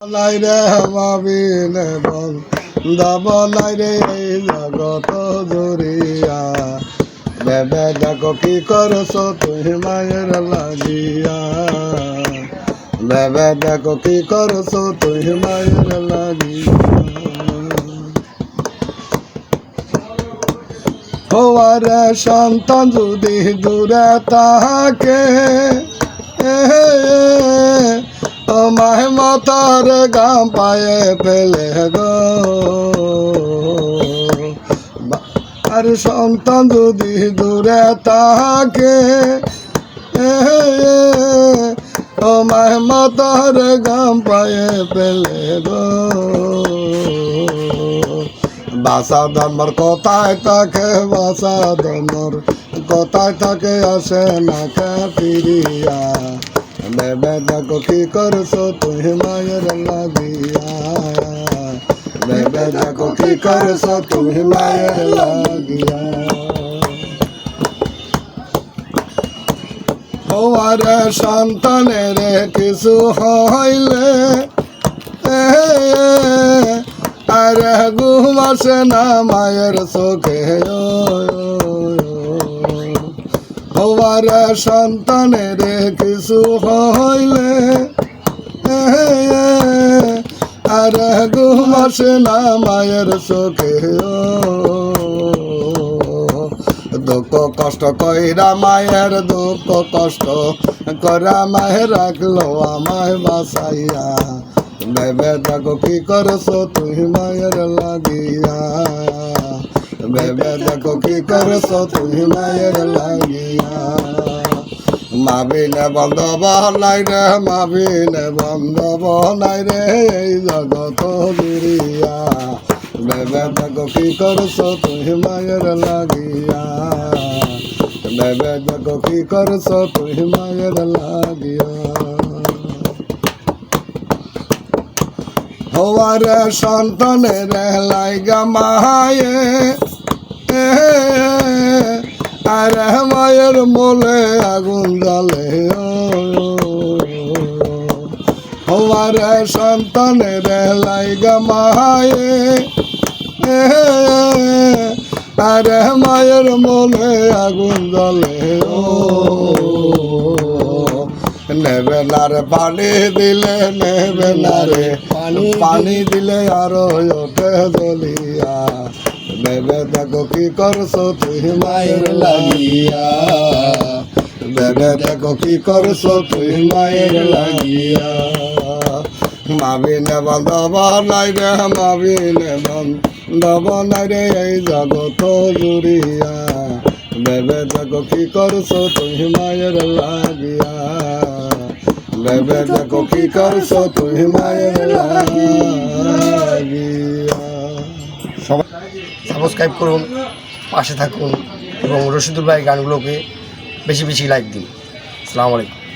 নাই রে ভাবিন বন্ধব নাই রে জগত জুরিয়া বেবে দেখো কি করছ তুমি মায়ের লাগিয়া। বেবে দেখো কি করছ তুমি মায়ের লাগিয়া। হওয়ার সন্তান যদি দূরে তাহাকে মাতার গাম পায়ে ফেলে গো। আর সন্তান যদি দূরে তাহাকে ও মাহে মাতার গাম পায়ে ফেলে গো। বাসা ধর্মর কোথায় থাকে, বাসা ধর্মর কোথায় থাকে, আসে না কে ফিরিয়া। বেবে দেখো কি করছ তুমি মায়ের লাগিয়া বেবে দেখো কি করছ তুমি মায়ের লাগিয়া হওয়ার সন্তানের কিছু হইলে আর ঘুম আসে না মায়ের চোখে হওয়ার সন্তানের কিছু হইলে, আর ঘুম আসে না মায়ের চোখে দুঃখ কষ্ট কইরা মায়ের দুঃখ কষ্ট করা মায়ের রাখল আমায় বাসাইয়া বেবে দেখো কি করছ তুই মায়ের লাগিয়া। বেবে দেখো কি করছ তুই মায়ের লাগিয়া? মাবিনে বন্ধব নাই রে, মাবিনে বন্ধব নাই রে, এই জগত জুড়িয়া বেবে দেখো কি করছ তুই মায়ের লাগিয়া? বেবে দেখো কি করছ তুই মায়ের লাগিয়া? হওয়ার সন্তানের লাইগা মায়ে। আর মায়ের মোলে আগুন জ্বলে। হওয়ার সন্তানের লাইগা মায়ে। আর মায়ের মোলে আগুন জ্বলে। নেবে না রে পানি দিলে নেবে না রে। পানি পানি দিলে আরও ওঠে জ্বলিয়া। নেবে দেখো কি করছ তুই মায়ের লাগিয়া। নেবে দেখো কি করছ তুই মায়ের লাগিয়া। মাবিনে বান্ধব নাই রে মাবিনে বান্ধব নাই রে এই জগত জুড়িয়া। বেবে দেখো কি করছ তুমি মায়ের লাগিয়া। বেবে দেখো কি করছ? মায়ের সাবস্ক্রাইব করুন, পাশে থাকুন এবং রশিদুল ভাই গানগুলোকে বেশি বেশি লাইক দিন। আসসালামু আলাইকুম।